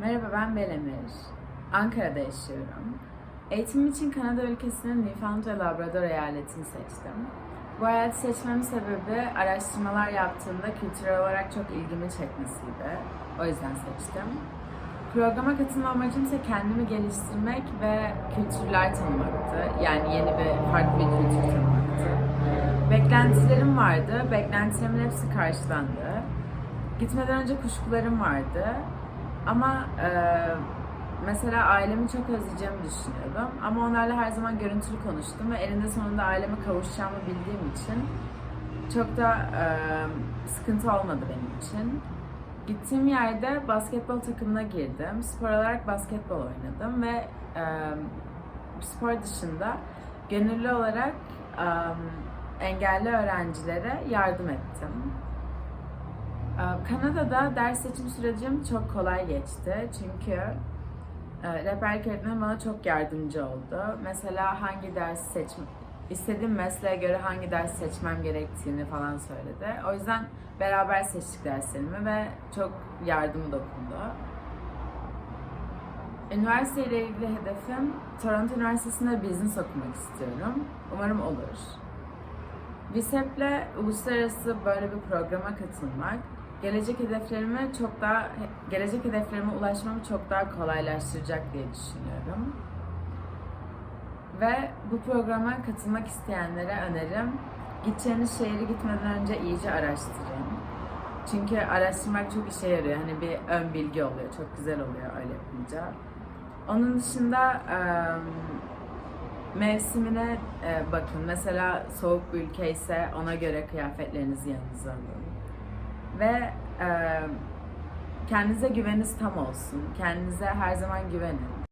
Merhaba ben Belemir. Ankara'da yaşıyorum. Eğitimim için Kanada ülkesinin Newfoundland Labrador eyaletini seçtim. Bu eyaleti seçmemin sebebi araştırmalar yaptığımda kültürel olarak çok ilgimi çekmesiydi. O yüzden seçtim. Programa katılma amacım ise kendimi geliştirmek ve kültürler tanımaktı. Yani yeni bir, farklı bir kültür tanımaktı. Beklentilerim vardı. Beklentilerimin hepsi karşılandı. Gitmeden önce kuşkularım vardı. Ama e, mesela ailemi çok özleyeceğimi düşünüyordum. Ama onlarla her zaman görüntülü konuştum ve eninde sonunda aileme kavuşacağımı bildiğim için çok da e, sıkıntı olmadı benim için. Gittiğim yerde basketbol takımına girdim. Spor olarak basketbol oynadım ve e, spor dışında gönüllü olarak e, engelli öğrencilere yardım ettim. Ee, Kanada'da ders seçim sürecim çok kolay geçti çünkü e, rehberlik öğretmenim bana çok yardımcı oldu. Mesela hangi ders seçm istediğim mesleğe göre hangi ders seçmem gerektiğini falan söyledi. O yüzden beraber seçtik derslerimi ve çok yardımı dokundu. Üniversite ile ilgili hedefim Toronto Üniversitesi'nde business okumak istiyorum. Umarım olur. VİSEP'le uluslararası böyle bir programa katılmak gelecek hedeflerimi çok daha gelecek hedeflerime ulaşmamı çok daha kolaylaştıracak diye düşünüyorum. Ve bu programa katılmak isteyenlere önerim gideceğiniz şehri gitmeden önce iyice araştırın. Çünkü araştırmak çok işe yarıyor. Hani bir ön bilgi oluyor. Çok güzel oluyor öyle yapınca. Onun dışında mevsimine bakın. Mesela soğuk bir ülke ise ona göre kıyafetlerinizi yanınıza alın. Ve e, kendinize güveniniz tam olsun. Kendinize her zaman güvenin.